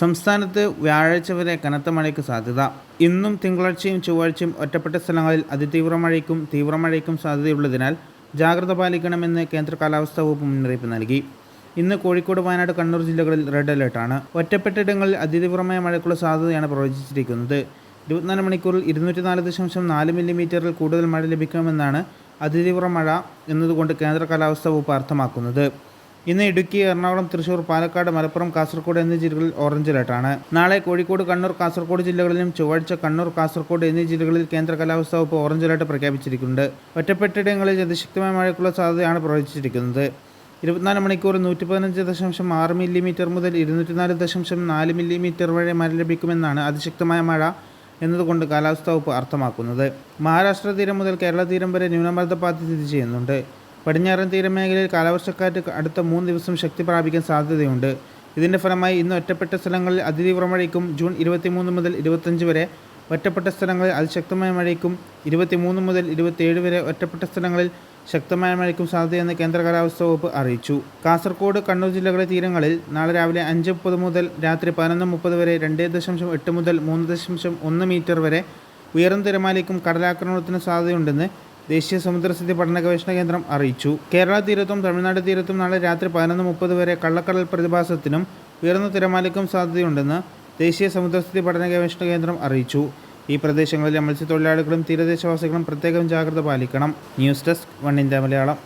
സംസ്ഥാനത്ത് വ്യാഴാഴ്ച വരെ കനത്ത മഴയ്ക്ക് സാധ്യത. ഇന്നും തിങ്കളാഴ്ചയും ചൊവ്വാഴ്ചയും ഒറ്റപ്പെട്ട സ്ഥലങ്ങളിൽ അതിതീവ്ര മഴയ്ക്കും തീവ്ര മഴയ്ക്കും സാധ്യതയുള്ളതിനാൽ ജാഗ്രത പാലിക്കണമെന്ന് കേന്ദ്ര കാലാവസ്ഥാ വകുപ്പ് മുന്നറിയിപ്പ് നൽകി. ഇന്ന് കോഴിക്കോട് വയനാട് കണ്ണൂർ ജില്ലകളിൽ റെഡ് അലേർട്ടാണ് ഒറ്റപ്പെട്ടിടങ്ങളിൽ അതിതീവ്രമായ മഴയ്ക്കുള്ള സാധ്യതയാണ് പ്രവചിച്ചിരിക്കുന്നത്. ഇരുപത്തിനാല് മണിക്കൂറിൽ ഇരുന്നൂറ്റി നാല് ദശാംശം നാല് മില്ലിമീറ്ററിൽ കൂടുതൽ മഴ ലഭിക്കുമെന്നാണ് അതിതീവ്ര മഴ എന്നതുകൊണ്ട് കേന്ദ്ര കാലാവസ്ഥാ വകുപ്പ് അർത്ഥമാക്കുന്നത്. ഇന്ന് ഇടുക്കി എറണാകുളം തൃശൂർ പാലക്കാട് മലപ്പുറം കാസർഗോഡ് എന്നീ ജില്ലകളിൽ ഓറഞ്ച് അലർട്ടാണ് നാളെ കോഴിക്കോട് കണ്ണൂർ കാസർഗോഡ് ജില്ലകളിലും ചൊവ്വാഴ്ച കണ്ണൂർ കാസർഗോഡ് എന്നീ ജില്ലകളിൽ കേന്ദ്ര കാലാവസ്ഥാ വകുപ്പ് ഓറഞ്ച് അലർട്ട് പ്രഖ്യാപിച്ചിരിക്കുന്നുണ്ട്. ഒറ്റപ്പെട്ടിടങ്ങളിൽ അതിശക്തമായ മഴയ്ക്കുള്ള സാധ്യതയാണ് പ്രവചിച്ചിരിക്കുന്നത്. ഇരുപത്തിനാല് മണിക്കൂർ നൂറ്റി പതിനഞ്ച് ദശാംശം ആറ് മില്ലിമീറ്റർ മുതൽ ഇരുന്നൂറ്റിനാല് ദശാംശം നാല് മില്ലിമീറ്റർ വരെ മഴ ലഭിക്കുമെന്നാണ് അതിശക്തമായ മഴ എന്നതുകൊണ്ട് കാലാവസ്ഥാ വകുപ്പ് അർത്ഥമാക്കുന്നത്. മഹാരാഷ്ട്ര തീരം മുതൽ കേരള തീരം വരെ ന്യൂനമർദ്ദപാത സ്ഥിതി ചെയ്യുന്നുണ്ട്. പടിഞ്ഞാറൻ തീരമേഖലയിൽ കാലവർഷക്കാറ്റ് അടുത്ത മൂന്ന് ദിവസം ശക്തി പ്രാപിക്കാൻ സാധ്യതയുണ്ട്. ഇതിന്റെ ഫലമായി ഇന്ന് ഒറ്റപ്പെട്ട സ്ഥലങ്ങളിൽ അതിതീവ്ര മഴയ്ക്കും ജൂൺ ഇരുപത്തിമൂന്ന് മുതൽ ഇരുപത്തഞ്ച് വരെ ഒറ്റപ്പെട്ട സ്ഥലങ്ങളിൽ അതിശക്തമായ മഴയ്ക്കും ഇരുപത്തിമൂന്ന് മുതൽ ഇരുപത്തിയേഴ് വരെ ഒറ്റപ്പെട്ട സ്ഥലങ്ങളിൽ ശക്തമായ മഴയ്ക്കും സാധ്യതയെന്ന് കേന്ദ്ര കാലാവസ്ഥാ വകുപ്പ് അറിയിച്ചു. കാസർഗോഡ് കണ്ണൂർ ജില്ലകളിലെ തീരങ്ങളിൽ നാളെ രാവിലെ അഞ്ച് മുപ്പത് മുതൽ രാത്രി പതിനൊന്ന് മുപ്പത് വരെ രണ്ട് ദശാംശം എട്ട് മുതൽ മൂന്ന് ദശാംശം ഒന്ന് മീറ്റർ വരെ ഉയർന്ന തിരമാലയ്ക്കും കടലാക്രമണത്തിനും സാധ്യതയുണ്ടെന്ന് ദേശീയ സമുദ്രസ്ഥിതി പഠന ഗവേഷണ കേന്ദ്രം അറിയിച്ചു. കേരള തീരത്തും തമിഴ്നാട് തീരത്തും നാളെ രാത്രി പതിനൊന്ന് മുപ്പത് വരെ കള്ളക്കടൽ പ്രതിഭാസത്തിനും ഉയർന്ന തിരമാലയ്ക്കും സാധ്യതയുണ്ടെന്ന് ദേശീയ സമുദ്രസ്ഥിതി പഠന ഗവേഷണ കേന്ദ്രം അറിയിച്ചു. ഈ പ്രദേശങ്ങളിലെ മത്സ്യത്തൊഴിലാളികളും തീരദേശവാസികളും പ്രത്യേകം ജാഗ്രത പാലിക്കണം. News desk one India Malayalam.